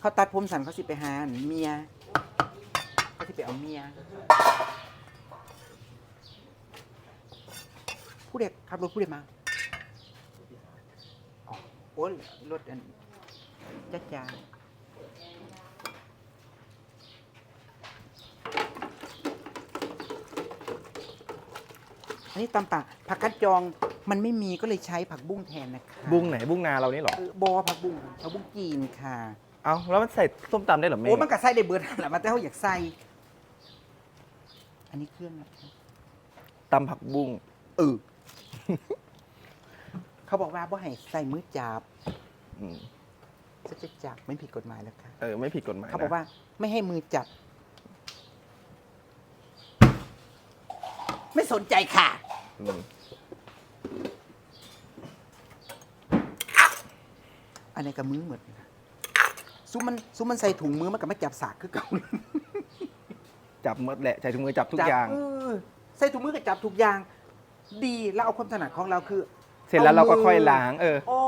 เขาตัดผมสันเขาสิไปหาเมียเขาสิไปเอาเมีย ผู้เด็กขับรถผู้เด็กมาอ๋อโอ้ยรถอันจัดจานอันนี้ตำป่าผักกัดจองมันไม่มีก็เลยใช้ผักบุ้งแทนนะคะบุ้งไหนบุ้งนาเรานี่เหรอเออบอผักบุ้งผักบุ้งจีนค่ะ เอาแล้วมันใส่ส้มตำได้เหรอแม่โอ้มันก็ใส่ได้เบิร์ดแหละมันแต่เขาอยากใส่ อันนี้เครื่องนะคะตำผักบุ้งเออ เขาบอกว่าบ่ให้ใส่มือจับอืมจะจะจับไม่ผิดกฎหมายแล้วค่ะ เออไม่ผิดกฎหมายเขาบอกนะว่าไม่ให้มือจับ ไม่สนใจค่ะ อืมอันนี้กับมือหมดนะ ซุ้มมันซุ้มมันใส่ถุงมือมันก็ไม่จับสากคือเก่าจับหมดแหละใช้ถุงมือจับทุกจับอย่างเออใส่ถุงมือก็จับทุกอย่าง ดีแล้วเอาความถนัดของเราคือ เสร็จแล้วเราก็มืค่อยล้างเออ โอ้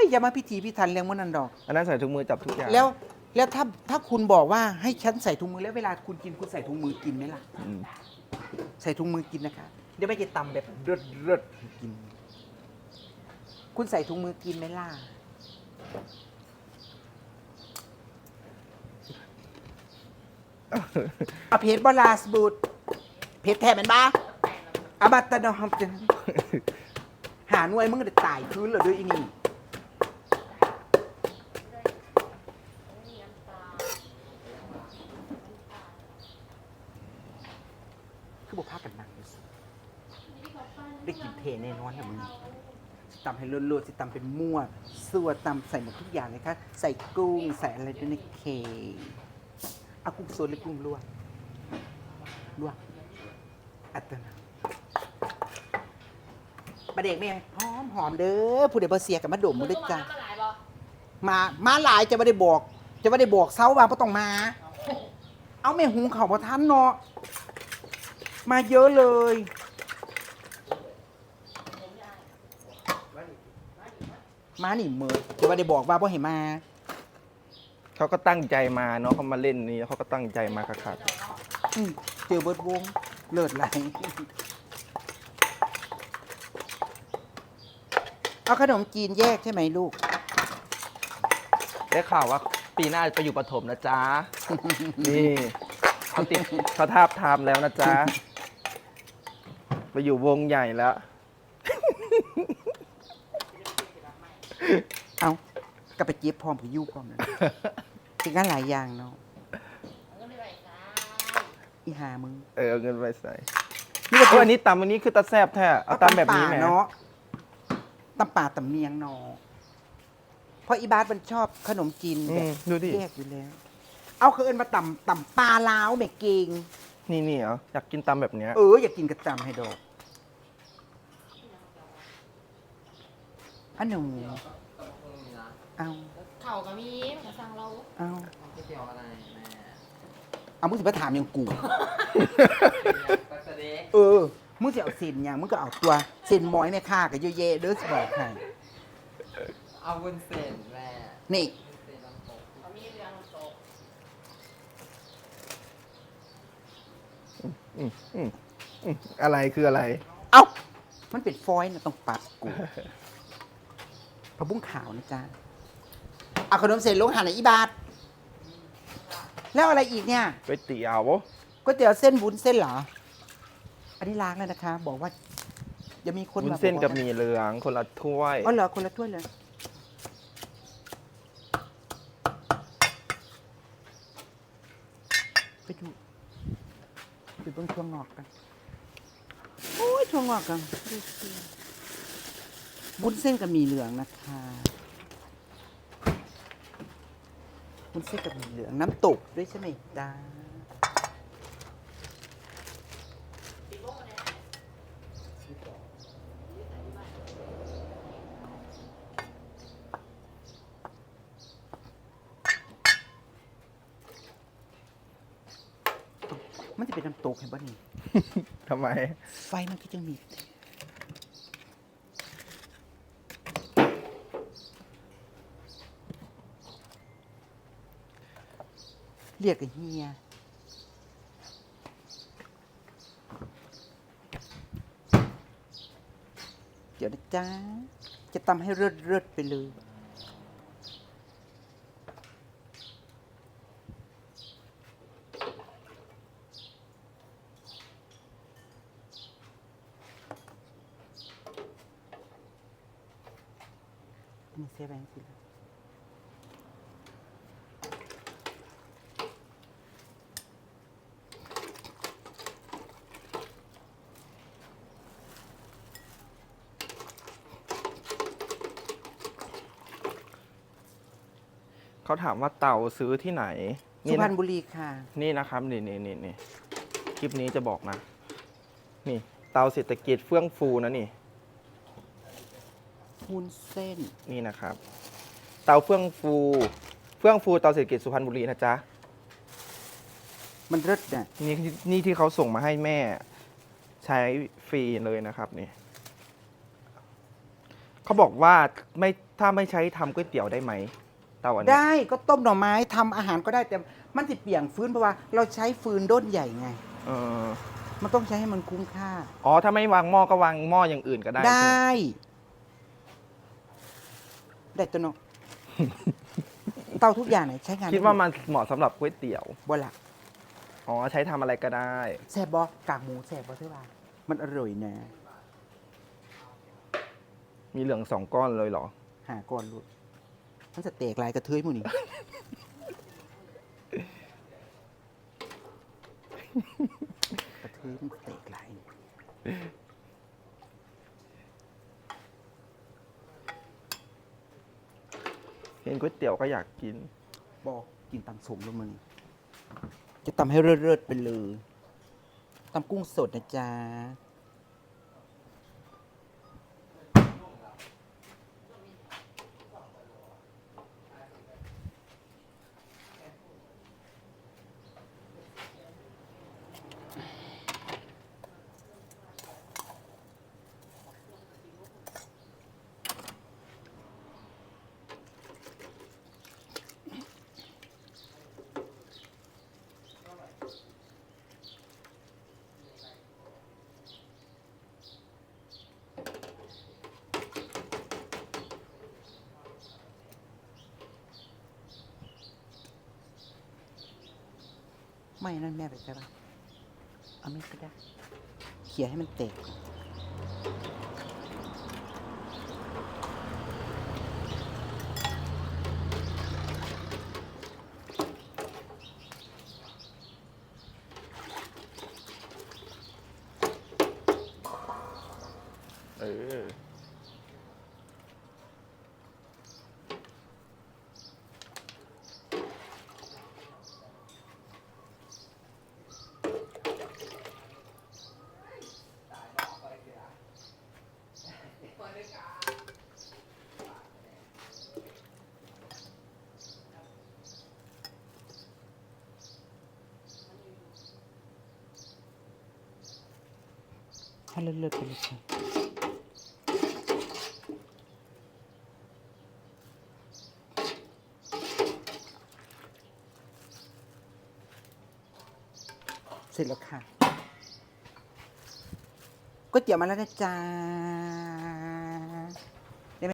ยอย่ามาพิถีพิถันเรื่องมันนั่นดอก อันนั้นใส่ถุงมือจับทุกอย่างแล้วแล้วถ้าถ้าคุณบอกว่าให้ฉันใส่ถุงมือแล้วเวลาคุณกินคุณใส่ถุงมือกินไหมล่ะ อืมใส่ถุงมือกินนะคะ เดี๋ยวไม่จะตำแบบเริดเริดให้กิน คุณใส่ถุงมือกินไหมล่ะ เอาเพจบอลาสบูดเพจแทนมันบ้าอาบัตตะนอมจังหาหน่วยมึงก็จะตายพื้นเหรอด้วยอีนี่คือบอกพากันนั่งอยู่สิได้กินเพแน่นอนนะมึงสิตำให้เลือดๆสิตำเป็นมั่วสัวตำใส่หมดทุกอย่างเลยค่ะ ใส่กุ้ง ใส่อะไรด้วยในเค เอากุ้งสดหรือกุ้งลวกลวกอัตนาประเด็กแม่งหอมหอมเด้อผู้ใดบ่เสียกับมาดมมือด้วยจ้ามาหลายบ่มามาหลายจะไม่ได้บอก จะไม่ได้บอกเซาว่าบ่ต้องมา เอาแม่หุงเขาวบ่ทันเนาะมาเยอะเลยมาหนิเมือจะไม่ได้บอกว่าบ่ให้มา เขาก็ตั้งใจมาเนาะเขามาเล่นนี่เขาก็ตั้งใจมาคักอืมเจอเบิร์ดวงเลิศไหลเอาขนมจีนแยกใช่ไหมลูกๆได้ข่าวว่าปีหน้าไปอยู่ปฐมนะจ๊ะ นี่เขาติดเขาทาบทามแล้วนะจ๊ะ ไปอยู่วงใหญ่แล้ว เอาก็ไปเจี๊ยบพร้อมกับยู่พร้อมนะ ถึงกันหลายอย่างเนาะเอาเงินไปไหนจ้าอีหามึง เออเอาเงินไปใส่ นี่ก็โอ้อันนี้ตำอันนี้คือตาแซบแท้เอาตำแบบนี้ไหมป่าเนาะตำป่าตำเมียงเนาะเพราะอีบาสมันชอบขนมจีนอืแบมบดูดิ แยกอยู่แล้ว เอาเขาเอินมาตำตำปลาลาวแม่เก่งนี่นี่เหรออยากกินตำแบบเนี้ยเอออยากกินกระตำให้ดอกอันหนูเอา เข่ากับมีมาสั่งเราเอาก๋วยเตี๋ยวอะไรแม่เอามึงสิมาถามอยังกูปลาสเต็กเออ มึงจะเอาเส้นหยังมึงก็เอาตัวเส้นหมอยแม่ค่ากับเยอะแยะเด้อสิบอกให้เอาวุ้นเส้นแม่นี่เส้นน้ำตกเขามีเรื่องโตกอืมอืมอืมอะไรคืออะไร เอ้ามันเป็นฟอยล์นะต้องปัดกูผักบุ้งขาวนะจ๊ะ เอาขนมเสร็จลงหันในอีบาท แล้วอะไรอีกเนี่ยก๋วยเตี๋ยวก๋วยเตี๋ยวเส้นวุ้นเส้นเหรอ อันนี้ล้างแล้วนะคะ บอกว่าอย่ามีคนวุ้นมาเส้นบอกกับว่าหมีเหลืองคนละถ้วยอ๋อเหรอคนละถ้วยเลย ไปดูไปเบิ้งถั่วงอกกัน โอ้ยถั่วงอกกันดูสิบุ้นเส้นกับหมี่เหลืองนะคะ บุ้นเส้นกับหมี่เหลืองน้ำตกด้วยใช่ไหมจ้ามันจะเป็นน้ำตกเห็นป่ะนี่ ทำไม ไฟมันก็จะมี เรียกกับเฮียเดี๋ยวนะจ๊ะ จะตำให้เลิศเลิศไปเลยนี่เซฟแบงค์สิละ เขาถามว่าเตาซื้อที่ไหนสุนี่พรนะรณบุรีค่ะ นี่นะครับนี่นี่นี่นี่คลิปนี้จะบอกนะ นี่ เตาเศรษฐกิจเฟื่องฟูนะนี่ หุ้นเส้น นี่นะครับ เตาเฟื่องฟู เฟื่องฟูเตาเศรษฐกิจสุพรรณบุรีนะจ๊ะ มันเลิศน่ะนี่นี่ที่เขาส่งมาให้แม่ใช้ฟรีเลยนะครับนี่เขาบอกว่าไม่ถ้าไม่ใช้ทำก๋วยเตี๋ยวได้ไหม เตาอันนี้ได้ก็ต้มหน่อไม้ทำอาหารก็ได้แต่มันสิเปียงฟื้นเพราะว่าเราใช้ฟืนด้นใหญ่ไง เออมันต้องใช้ให้มันคุ้มค่า อ๋อ ถ้าไม่วางหม้อก็วางหม้ออย่างอื่นก็ได้ได้ใช่ไหมได้ตัวเนาะเตาทุกอย่างไหนใช้งานคิดว่ามันเหมาะสำหรับก๋วยเตี๋ยว บ่ละอ๋อ ใช้ทำอะไรก็ได้ แซ่บบอกากหมูแซ่บบ่ใช่ป่ะมันอร่อยนะมีเหลืองสองก้อนเลยเหรอ หาก่อนลูก มันจะเตกลายกระเทยหมูนี่กระเทยมันเตกลายเห็นก๋วยเตี๋ยวก็อยากกิน บอกกินตำสมแล้วมึงจะตำให้เลิศๆไปเลยตำกุ้งสดนะจ๊ะ ไม่นั่นแม่ไปใช่ปะเอาไม่ก็ได้เขี่ยให้มันแตกเออ ให้เลิศๆไปเลยค่ะเสร็จแล้วค่ะก๋วยเตี๋ยวมาแล้วนะจ๊ะ